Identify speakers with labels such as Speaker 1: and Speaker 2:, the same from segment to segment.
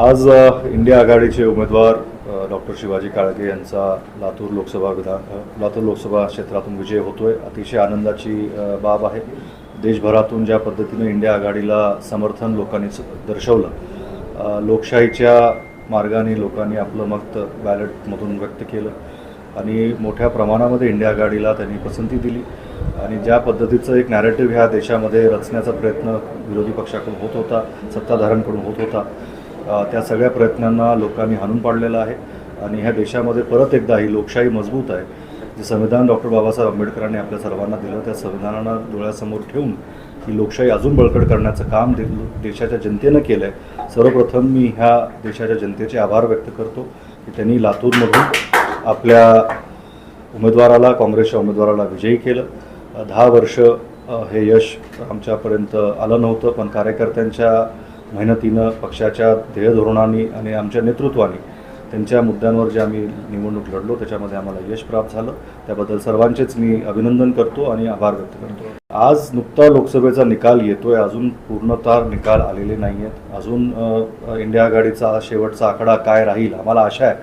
Speaker 1: आज इंडिया आघाडीचे उमेदवार डॉक्टर शिवाजी काळगे यांचा लातूर लोकसभा विधान लातूर लोकसभा क्षेत्रातून विजय होतोय. अतिशय आनंदाची बाब आहे. देशभरातून ज्या पद्धतीने इंडिया आघाडीला समर्थन लोकांनी दर्शवलं लोकशाहीच्या मार्गाने लोकांनी आपलं मत बॅलेटमधून व्यक्त केलं आणि मोठ्या प्रमाणामध्ये इंडिया आघाडीला त्यांनी पसंती दिली आणि ज्या पद्धतीचं एक नॅरेटिव्ह ह्या देशामध्ये रचण्याचा प्रयत्न विरोधी पक्षाकडून होत होता सत्ताधाऱ्यांकडून होत होता त्या सगळ्या प्रयत्नांना लोकांनी हाणून पाडलेलं आहे. आणि ह्या देशामध्ये परत एकदा ही लोकशाही मजबूत आहे. जे संविधान डॉक्टर बाबासाहेब आंबेडकरांनी आपल्या सर्वांना दिलं त्या संविधानाला डोळ्यासमोर ठेवून ही लोकशाही अजून बळकट करण्याचं काम दे देशाच्या जनतेनं केलं आहे सर्वप्रथम मी ह्या देशाच्या जनतेचे आभार व्यक्त करतो की त्यांनी लातूरमधून आपल्या उमेदवाराला काँग्रेसच्या उमेदवाराला विजयी केलं. दहा वर्ष हे यश आमच्यापर्यंत आलं नव्हतं पण कार्यकर्त्यांच्या मेहनतीनं पक्षाच्या ध्येयधोरणांनी आणि आमच्या नेतृत्वाने त्यांच्या मुद्द्यांवर जे आम्ही निवडणूक लढलो त्याच्यामध्ये आम्हाला यश प्राप्त झालं. त्याबद्दल सर्वांचेच मी अभिनंदन करतो आणि आभार व्यक्त करतो. आज नुकता लोकसभेचा निकाल येतोय. अजून पूर्णतः निकाल आलेले नाही आहेत अजून इंडिया आघाडीचा शेवटचा आकडा काय राहील? आम्हाला आशा आहे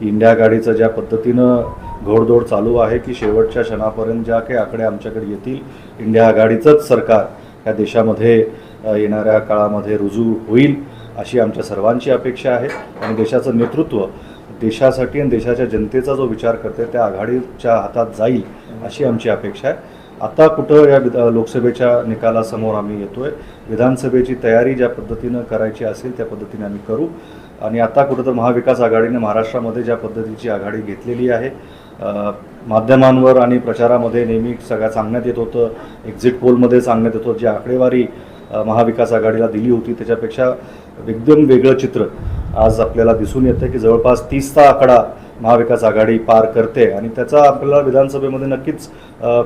Speaker 1: की इंडिया आघाडीचं ज्या पद्धतीनं घोडदौड चालू आहे की शेवटच्या क्षणापर्यंत ज्या काही आकडे आमच्याकडे येतील इंडिया आघाडीचंच सरकार ह्या देशामध्ये येणाऱ्या काळामध्ये रुजू होईल अशी आमच्या सर्वांची अपेक्षा आहे. आणि देशाचं नेतृत्व देशासाठी आणि देशाच्या जनतेचा जो विचार करते त्या आघाडीच्या हातात जाईल अशी आमची अपेक्षा आहे. आता कुठं या लोकसभेच्या निकालासमोर आम्ही येतोय? विधानसभेची तयारी ज्या पद्धतीनं करायची असेल त्या पद्धतीने आम्ही करू. आणि आता कुठं तर महाविकास आघाडीने महाराष्ट्रामध्ये ज्या पद्धतीची आघाडी घेतलेली आहे माध्यमांवर आणि प्रचारामध्ये नेहमी सगळ्या सांगण्यात येत होतं. एक्झिट पोलमध्ये सांगण्यात येत होतं. जी आकडेवारी महाविकास आघाडीला दिली होती त्याच्यापेक्षा एकदम वेगळं चित्र आज आपल्याला दिसून येतं की जवळपास तीसचा आकडा महाविकास आघाडी पार करते. आणि त्याचा आपल्याला विधानसभेमध्ये नक्कीच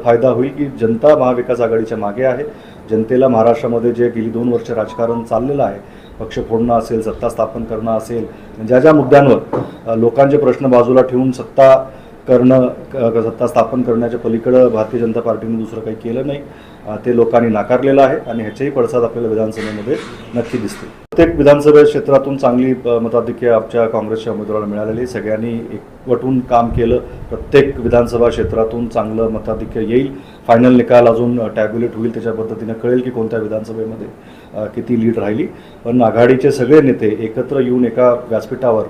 Speaker 1: फायदा होईल की जनता महाविकास आघाडीच्या मागे आहे. जनतेला महाराष्ट्रामध्ये जे गेली दोन वर्ष राजकारण चाललेलं आहे पक्ष फोडणं असेल सत्ता स्थापन करणं असेल ज्या ज्या मुद्द्यांवर लोकांचे प्रश्न बाजूला ठेवून सत्ता करणं सत्ता स्थापन करण्याच्या पलीकडं भारतीय जनता पार्टीने दुसरं काही केलं नाही. ते लोकांनी नाकारलेलं आहे आणि ह्याचेही पडसाद आपल्याला विधानसभेमध्ये नक्की दिसते प्रत्येक विधानसभा क्षेत्रातून चांगली मताधिक्य आमच्या काँग्रेसच्या उमेदवाराला मिळालेली सगळ्यांनी एकवटून काम केलं. प्रत्येक विधानसभा क्षेत्रातून चांगलं मताधिक्य येईल. फायनल निकाल अजून टॅब्युलेट होईल. त्याच्या पद्धतीनं कळेल की कोणत्या विधानसभेमध्ये किती लीड राहिली. पण आघाडीचे सगळे नेते एकत्र येऊन एका व्यासपीठावर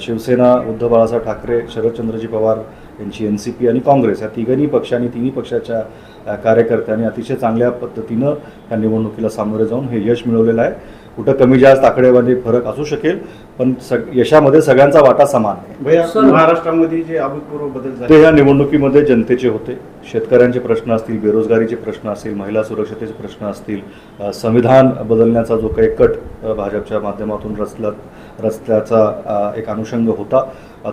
Speaker 1: शिवसेना उद्धव बाळासाहेब ठाकरे शरदचंद्रजी पवार यांची एन सी पी आणि काँग्रेस या तिघही पक्षांनी तिन्ही पक्षाच्या कार्यकर्त्यांनी अतिशय चांगल्या पद्धतीनं या निवडणुकीला सामोरे जाऊन हे यश मिळवलेलं आहे. कुठं कमी जास्त आकडेमध्ये फरक असू शकेल पण सग यशामध्ये सगळ्यांचा वाटा समान आहे.
Speaker 2: महाराष्ट्रामध्ये जे अभूतपूर्व बदल
Speaker 1: ते
Speaker 2: झाले
Speaker 1: या निवडणुकीमध्ये जनतेचे होते. शेतकऱ्यांचे प्रश्न असतील बेरोजगारीचे प्रश्न असतील महिला सुरक्षतेचे प्रश्न असतील संविधान बदलण्याचा जो काही कट भाजपच्या माध्यमातून रचला रस्त्याचा एक अनुषंग होता.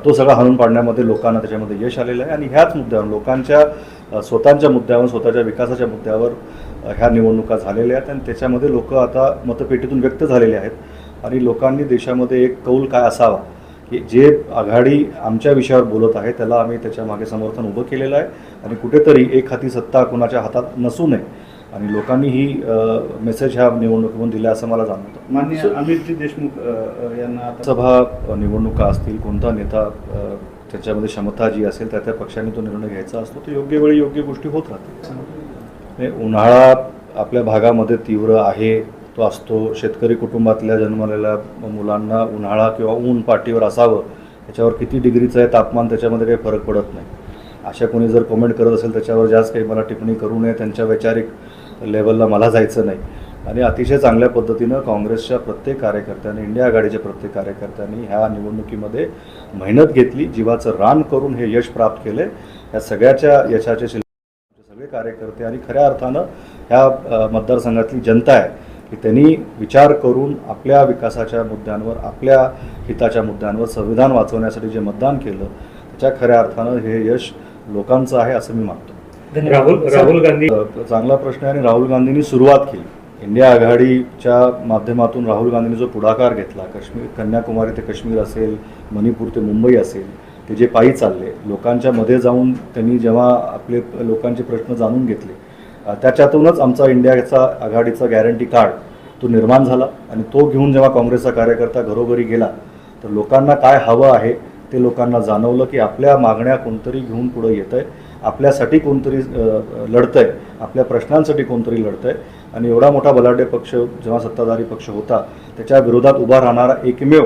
Speaker 1: तो सगळा हाणून पाडण्यामध्ये लोकांना त्याच्यामध्ये यश आलेलं आहे. आणि ह्याच मुद्द्यावर लोकांच्या स्वतःच्या मुद्द्यावर स्वतःच्या विकासाच्या मुद्द्यावर ह्या निवडणुका झालेल्या आहेत. आणि त्याच्यामध्ये लोक आता मतपेटीतून व्यक्त झालेले आहेत. आणि लोकांनी देशामध्ये एक कौल काय असावा की जे आघाडी आमच्या विषयावर बोलत आहे त्याला आम्ही त्याच्यामागे समर्थन उभं केलेलं आहे. आणि कुठेतरी एक हाती सत्ता कोणाच्या हातात नसू नये. आणि लोकांनी ही मेसेज ह्या निवडणुकीतून दिला असं मला जाणवतं.
Speaker 2: मान्य अमितजी देशमुख यांना
Speaker 1: सभा निवडणुका असतील कोणता नेता त्याच्यामध्ये क्षमता जी असेल त्या त्या पक्षाने तो निर्णय घ्यायचा असतो तो योग्य वेळी योग्य गोष्टी होत राहतील. उन्हाळा आपल्या भागामध्ये तीव्र आहे तो असतो. शेतकरी कुटुंबातल्या जन्मलेल्या मुलांना उन्हाळा किंवा ऊन पाठीवर असावं त्याच्यावर किती डिग्रीचं आहे तापमान त्याच्यामध्ये काही फरक पडत नाही. अशा कोणी जर कमेंट करत असेल त्याच्यावर जास्त काही मला टिप्पणी करू नये त्यांच्या वैचारिक लेवलला मला जायचं नाही. आणि अतिशय चांगल्या पद्धतीनं काँग्रेसच्या प्रत्येक कार्यकर्त्यांनी इंडिया आघाडीच्या प्रत्येक कार्यकर्त्यांनी ह्या निवडणुकीमध्ये मेहनत घेतली जीवाचं रान करून हे यश प्राप्त केले. या सगळ्याच्या यशाचे शिल्प सगळे कार्यकर्ते आणि खऱ्या अर्थानं ह्या मतदारसंघातली जनता आहे की त्यांनी विचार करून आपल्या विकासाच्या मुद्द्यांवर आपल्या हिताच्या मुद्द्यांवर संविधान वाचवण्यासाठी जे मतदान केलं त्याच्या खऱ्या अर्थानं हे यश लोकांचं आहे असं मी मानतो.
Speaker 3: राहुल राहुल गांधी
Speaker 1: चांगला प्रश्न आहे आणि राहुल गांधींनी सुरुवात केली. इंडिया आघाडीच्या माध्यमातून राहुल गांधींनी जो पुढाकार घेतला काश्मीर कन्याकुमारी ते काश्मीर असेल मणिपूर ते मुंबई असेल ते जे पायी चालले लोकांच्या मध्ये जाऊन त्यांनी जेव्हा आपले लोकांचे प्रश्न जाणून घेतले त्याच्यातूनच आमचा इंडियाचा आघाडीचा गॅरंटी कार्ड तो निर्माण झाला आणि तो घेऊन जेव्हा काँग्रेसचा कार्यकर्ता घरोघरी गेला तर लोकांना काय हवं आहे ते लोकांना जाणवलं की आपल्या मागण्या कोणतरी घेऊन पुढे येत आहे आपल्यासाठी कोणतरी लढतं आहे आपल्या प्रश्नांसाठी कोणतरी लढतं आहे आणि एवढा मोठा बलाढ्य पक्ष जेव्हा सत्ताधारी पक्ष होता त्याच्या विरोधात उभा राहणारा एकमेव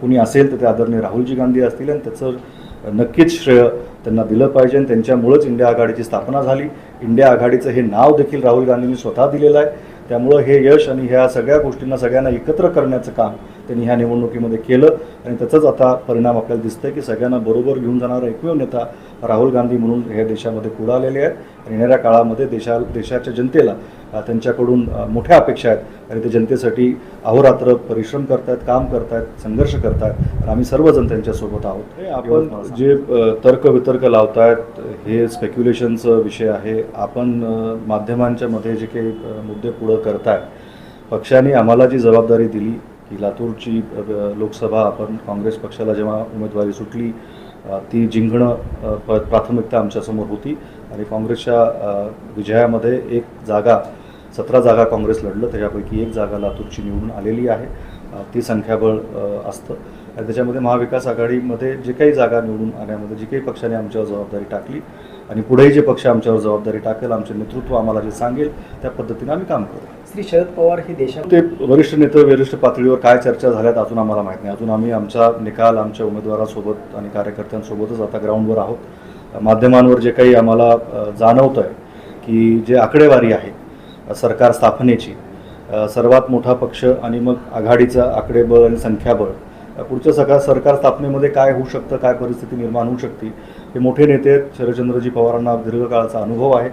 Speaker 1: कुणी असेल तर ते आदरणीय राहुलजी गांधी असतील. आणि त्याचं नक्कीच श्रेय त्यांना दिलं पाहिजे. आणि त्यांच्यामुळंच इंडिया आघाडीची स्थापना झाली. इंडिया आघाडीचं हे नाव देखील राहुल गांधींनी स्वतः दिलेलं आहे. त्यामुळं हे यश आणि ह्या सगळ्या गोष्टींना सगळ्यांना एकत्र करण्याचं काम त्यांनी ह्या निवडणुकीमध्ये केलं. आणि त्याचाच आता परिणाम आपल्याला दिसतंय की सगळ्यांना बरोबर घेऊन जाणारा एकमेव नेता राहुल गांधी म्हणून हे देशामध्ये पुढे आलेले आहेत. आणि येणाऱ्या काळामध्ये देशा देशाच्या जनतेला त्यांच्याकडून मोठ्या अपेक्षा आहेत. आणि ते जनतेसाठी अहोरात्र परिश्रम करतायत काम करतायत संघर्ष करतायत. आणि आम्ही सर्वजण त्यांच्यासोबत आहोत. हे आपण जे अ, तर्क वितर्क लावतायत हे स्पेक्युलेशनचा विषय आहे. आपण माध्यमांच्या मध्ये जे काही मुद्दे पुढं करताय पक्षाने आम्हाला जी जबाबदारी दिली की लातूरची लोकसभा आपण काँग्रेस पक्षाला जेव्हा उमेदवारी सुटली ती जिंकणं प्राथमिकता आमच्यासमोर होती आणि काँग्रेसच्या विजयामध्ये एक जागा सतरा जागा काँग्रेस लढलं त्याच्यापैकी एक जागा लातूरची निवडून आलेली आहे. ती संख्याबळ असतं. आणि त्याच्यामध्ये महाविकास आघाडीमध्ये जे काही जागा निवडून आल्यामध्ये जी काही पक्षाने आमच्यावर जबाबदारी टाकली आणि पुढेही जे पक्ष आमच्यावर जबाबदारी टाकेल आमचे नेतृत्व आम्हाला जे सांगेल त्या पद्धतीने आम्ही काम करू.
Speaker 4: श्री शरद पवार हे देशात
Speaker 1: ते वरिष्ठ नेते वरिष्ठ पातळीवर काय चर्चा झाल्यात अजून आम्हाला माहीत नाही. अजून आम्ही आमचा निकाल आमच्या उमेदवारासोबत आणि कार्यकर्त्यांसोबतच आता ग्राउंडवर आहोत. माध्यमांवर जे काही आम्हाला जाणवतं आहे की जे आकडेवारी आहे सरकार स्थापनेची सर्वात मोठा पक्ष आणि मग आघाडीचा आकडेबळ आणि संख्याबळ पुढच्या सकाळ सरकार स्थापनेमध्ये काय होऊ शकतं काय परिस्थिती निर्माण होऊ शकते हे मोठे नेते आहेत. शरदचंद्रजी पवारांना दीर्घकाळाचा अनुभव आहे.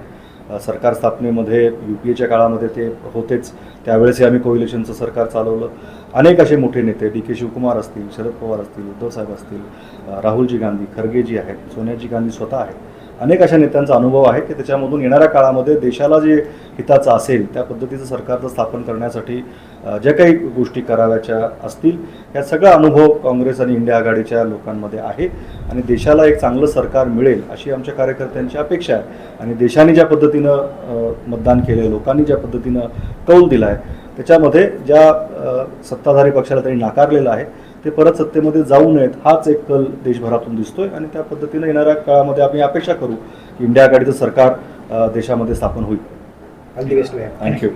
Speaker 1: सरकार स्थापनेमध्ये यू पी एच्या काळामध्ये ते होतेच. त्यावेळेसही आम्ही कोइलेशनचं सरकार चालवलं. अनेक असे मोठे नेते डी के शिवकुमार असतील शरद पवार असतील उद्धवसाहेब असतील राहुलजी गांधी खरगेजी आहेत सोनियाजी गांधी स्वतः आहेत. अनेक अशा नेत्यांचा अनुभव आहे की त्याच्यामधून येणाऱ्या काळामध्ये देशाला जे हिताचं असेल त्या पद्धतीचं सरकारचं स्थापन करण्यासाठी ज्या काही गोष्टी कराव्याच्या असतील या सगळा अनुभव काँग्रेस आणि इंडिया आघाडीच्या लोकांमध्ये आहे आणि देशाला एक चांगलं सरकार मिळेल अशी आमच्या कार्यकर्त्यांची अपेक्षा आहे. आणि देशाने ज्या पद्धतीनं मतदान केलं लोकांनी ज्या पद्धतीनं कौल दिला आहे त्याच्यामध्ये ज्या सत्ताधारी पक्षाला त्यांनी नाकारलेलं आहे ते परत सत्तेमध्ये जाऊ नयेत हाच एक कल देशभरातून दिसतोय आणि त्या पद्धतीनं येणाऱ्या काळामध्ये आम्ही अपेक्षा करू की इंडिया आघाडीचं सरकार देशामध्ये स्थापन होईल. थँक्यू.